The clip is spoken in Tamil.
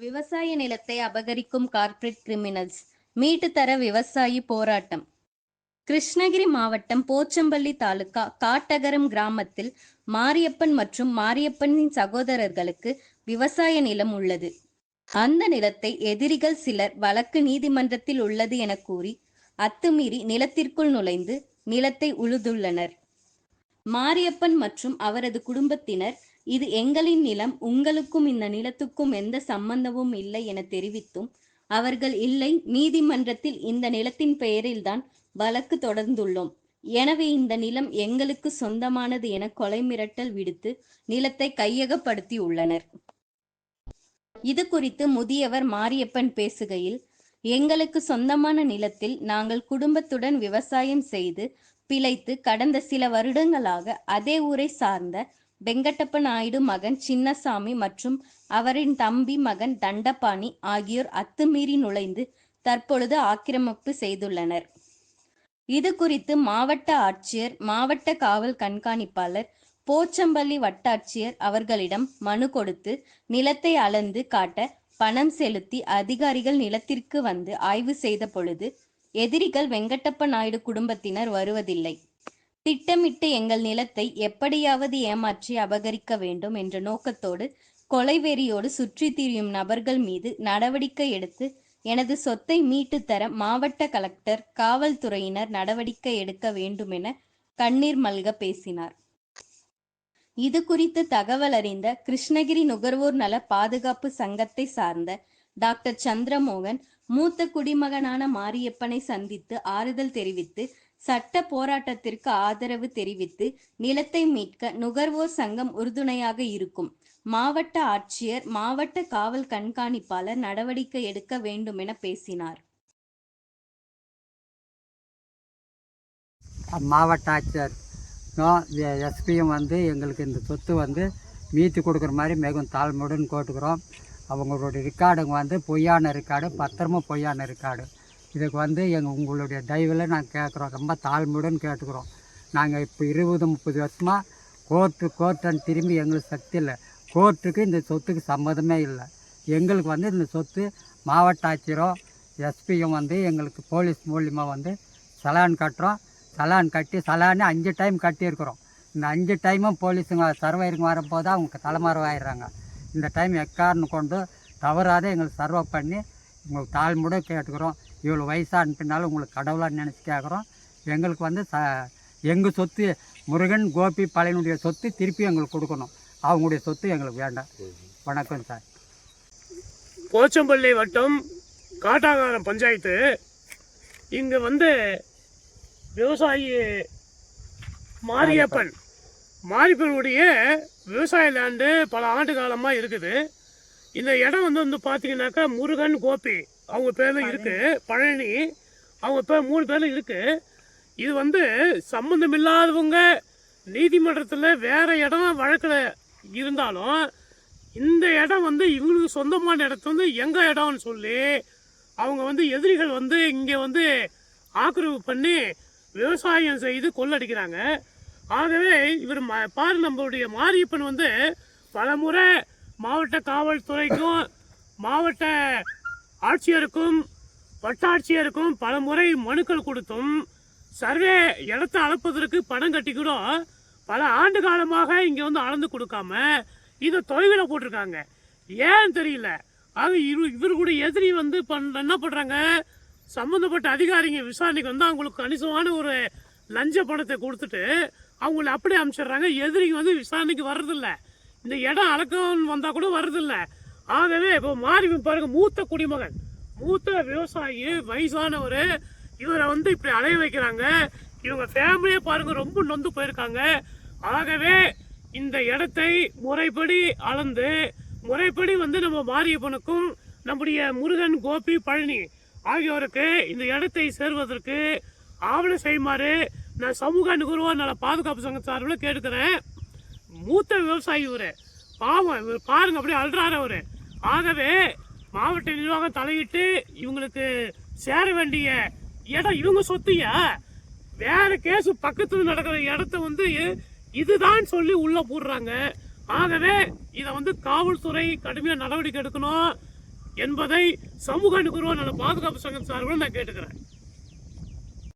விவசாய நிலத்தை அபகரிக்கும் கார்ப்பரேட் கிரிமினல்ஸ் மீட்டு தர விவசாயி போராட்டம். கிருஷ்ணகிரி மாவட்டம் போச்சம்பள்ளி தாலுகா காட்டகரம் கிராமத்தில் மாரியப்பன் மற்றும் மாரியப்பனின் சகோதரர்களுக்கு விவசாய நிலம் உள்ளது. அந்த நிலத்தை எதிரிகள் சிலர் வழக்கு நீதிமன்றத்தில் உள்ளது என கூறி அத்துமீறி நிலத்திற்குள் நுழைந்து நிலத்தை உழுதுள்ளனர். மாரியப்பன் மற்றும் அவரது குடும்பத்தினர் இது எங்களின் நிலம் உங்களுக்கும் இந்த நிலத்துக்கும் எந்த சம்பந்தமும் இல்லை என தெரிவித்தும் அவர்கள் இல்லை நீதிமன்றத்தில் இந்த நிலத்தின் பெயரில்தான் வழக்கு தொடர்ந்துள்ளோம். எனவே இந்த நிலம் எங்களுக்கு சொந்தமானது என கொலை மிரட்டல் விடுத்து நிலத்தை கையகப்படுத்தி உள்ளனர் இது குறித்து முதியவர் மாரியப்பன் பேசுகையில் எங்களுக்கு சொந்தமான நிலத்தில் நாங்கள் குடும்பத்துடன் விவசாயம் செய்து பிழைத்து கடந்த சில வருடங்களாக அதே ஊரை சார்ந்த வெங்கடப்ப நாயுடு மகன் சின்னசாமி மற்றும் அவரின் தம்பி மகன் தண்டபாணி ஆகியோர் அத்துமீறி நுழைந்து தற்பொழுது ஆக்கிரமிப்பு செய்துள்ளனர். இது குறித்து மாவட்ட ஆட்சியர் மாவட்ட காவல் கண்காணிப்பாளர் போச்சம்பள்ளி வட்டாட்சியர் அவர்களிடம் மனு கொடுத்து நிலத்தை அளந்து காட்ட பணம் செலுத்தி அதிகாரிகள் நிலத்திற்கு வந்து ஆய்வு செய்த பொழுது எதிரிகள் வெங்கடப்ப நாயுடு குடும்பத்தினர் வருவதில்லை. திட்டமிட்டு எங்கள் நிலத்தை எப்படியாவது ஏமாற்றி அபகரிக்க வேண்டும் என்ற நோக்கத்தோடு கொலைவெறியோடு சுற்றி திரியும் நபர்கள் மீது நடவடிக்கை எடுத்து எனது சொத்தை மீட்டு தர மாவட்ட கலெக்டர் காவல்துறையினர் நடவடிக்கை எடுக்க வேண்டும் என கண்ணீர் மல்க பேசினார். இது குறித்து தகவல் அறிந்த கிருஷ்ணகிரி நுகர்வோர் நல பாதுகாப்பு சங்கத்தை சார்ந்த டாக்டர் சந்திரமோகன் மூத்த குடிமகனான மாரியப்பனை சந்தித்து ஆறுதல் தெரிவித்து சட்ட போராட்டத்திற்கு ஆதரவு தெரிவித்து நிலத்தை மீட்க நுகர்வோர் சங்கம் உறுதுணையாக இருக்கும். மாவட்ட ஆட்சியர் மாவட்ட காவல் கண்காணிப்பாளர் நடவடிக்கை எடுக்க வேண்டும் என பேசினார். மாவட்ட ஆட்சியர் எஸ்பியும் வந்து எங்களுக்கு இந்த சொத்து வந்து மீட்டு கொடுக்குற மாதிரி மிகவும் தாழ்மையுடன் கேட்டுக்கிறோம். அவங்களுடைய ரெக்கார்டுங்க வந்து பொய்யான ரெக்கார்டு பத்திரமும் பொய்யான ரெக்கார்டு இதுக்கு வந்து எங்கள் உங்களுடைய தயவில் நாங்கள் கேட்குறோம் ரொம்ப தாழ்மையுடன் கேட்டுக்கிறோம். நாங்கள் இப்போ இருபது முப்பது வருஷமாக கோர்ட்டு கோர்ட்டுன்னு திரும்பி எங்களுக்கு சக்தி இல்லை. கோர்ட்டுக்கு இந்த சொத்துக்கு சம்மதமே இல்லை. எங்களுக்கு வந்து இந்த சொத்து மாவட்ட ஆட்சியரோ எஸ்பியும் வந்து எங்களுக்கு போலீஸ் மூலியமாக வந்து சலான் கட்டுறோம். சலான் கட்டி சலானே அஞ்சு டைம் கட்டியிருக்கிறோம். இந்த அஞ்சு டைமும் போலீஸுங்க சர்வைருங்க வரும்போது அவங்க தலைமறைவாயிடுறாங்க. இந்த டைம் எக்காரணம் கொண்டு தவறாத எங்களுக்கு சர்வை பண்ணி உங்களுக்கு தாழ்முட கேட்டுக்கிறோம். இவ்வளோ வயசான உங்களுக்கு கடவுளாக நினச்சி கேட்குறோம் எங்களுக்கு வந்து ச எங்கள் சொத்து முருகன் கோபி பழையனுடைய சொத்து திருப்பி எங்களுக்கு கொடுக்கணும். அவங்களுடைய சொத்து எங்களுக்கு வேண்டாம். வணக்கம் சார். போச்சம்பள்ளி வட்டம் காட்டாங்காரம் பஞ்சாயத்து. இங்கே வந்து விவசாயி மாரியப்பன். மாரியப்பனுடைய விவசாய லேண்டு பல ஆண்டு காலமாக இருக்குது. இந்த இடம் வந்து வந்து பார்த்தீங்கன்னாக்கா முருகன் கோபி. அவங்க பேரில் இருக்குது பழனி. அவங்க பேர் மூணு பேரில் இருக்குது இது வந்து சம்மந்தம் இல்லாதவங்க நீதிமன்றத்தில் வேற இடம் வழக்கில் இருந்தாலும் இந்த இடம் வந்து இவங்களுக்கு சொந்தமான இடத்த வந்து எங்கள் இடம்னு சொல்லி அவங்க வந்து எதிரிகள் வந்து இங்கே வந்து ஆக்கிரமிப்பு பண்ணி விவசாயம் செய்து கொள்ளடிக்கிறாங்க. ஆகவே இவர் ம பாரு நம்மளுடைய மாரியப்பன் வந்து பலமுறை மாவட்ட காவல்துறைக்கும் மாவட்ட ஆட்சியருக்கும் வட்டாட்சியருக்கும் பல முறை மனுக்கள் கொடுத்தும் சர்வே இடத்தை அளப்பதற்கு பணம் கட்டி கூட பல ஆண்டு காலமாக இங்கே வந்து அளந்து கொடுக்காம இதை தொலைவில் போட்டிருக்காங்க. ஏன்னு தெரியல. ஆக இவரு இவர்களுடைய எதிரி வந்து பண் என்ன பண்ணுறாங்க சம்மந்தப்பட்ட அதிகாரிங்க விசாரணைக்கு வந்து அவங்களுக்கு கணிசமான ஒரு லஞ்ச பணத்தை கொடுத்துட்டு அவங்கள அப்படியே அனுப்பிச்சிடுறாங்க எதிரிங்க வந்து விசாரணைக்கு வர்றதில்ல. இந்த இடம் அளக்கம் வந்தால் கூட வர்றதில்லை. ஆகவே இப்போ மாறி பாருங்க மூத்த குடிமகன் மூத்த விவசாயி வயசானவர். இவரை வந்து இப்படி அலைய வைக்கிறாங்க. இவங்க ஃபேமிலியே பாருங்க ரொம்ப நொந்து போயிருக்காங்க. ஆகவே இந்த இடத்தை முறைப்படி அளந்து முறைப்படி வந்து நம்ம மாரியப்பனுக்கும் நம்முடைய முருகன் கோபி பழனி ஆகியோருக்கு இந்த இடத்தை சேர்வதற்கு ஆவண செய்யுமாறு நான் சமூக நுகர்வோர் நல பாதுகாப்பு சங்க சார்பில் கேட்டுக்கிறேன். மூத்த விவசாயி இவர். பாவம் இவர் பாருங்க அப்படியே அழுறாரு அவரு. ஆகவே மாவட்ட நிர்வாகம் தலையிட்டு இவங்களுக்கு சேர வேண்டிய இடம் இவங்க சொத்தியா? வேற கேஸ் பக்கத்தில் நடக்கிற இடத்த வந்து இதுதான் சொல்லி உள்ள போடுறாங்க. ஆகவே இதை வந்து காவல்துறை கடுமையாக நடவடிக்கை எடுக்கணும் என்பதை சமூக நுகர்வோர் நல்ல பாதுகாப்பு சங்கம் சார்பில் நான் கேட்டுக்கிறேன்.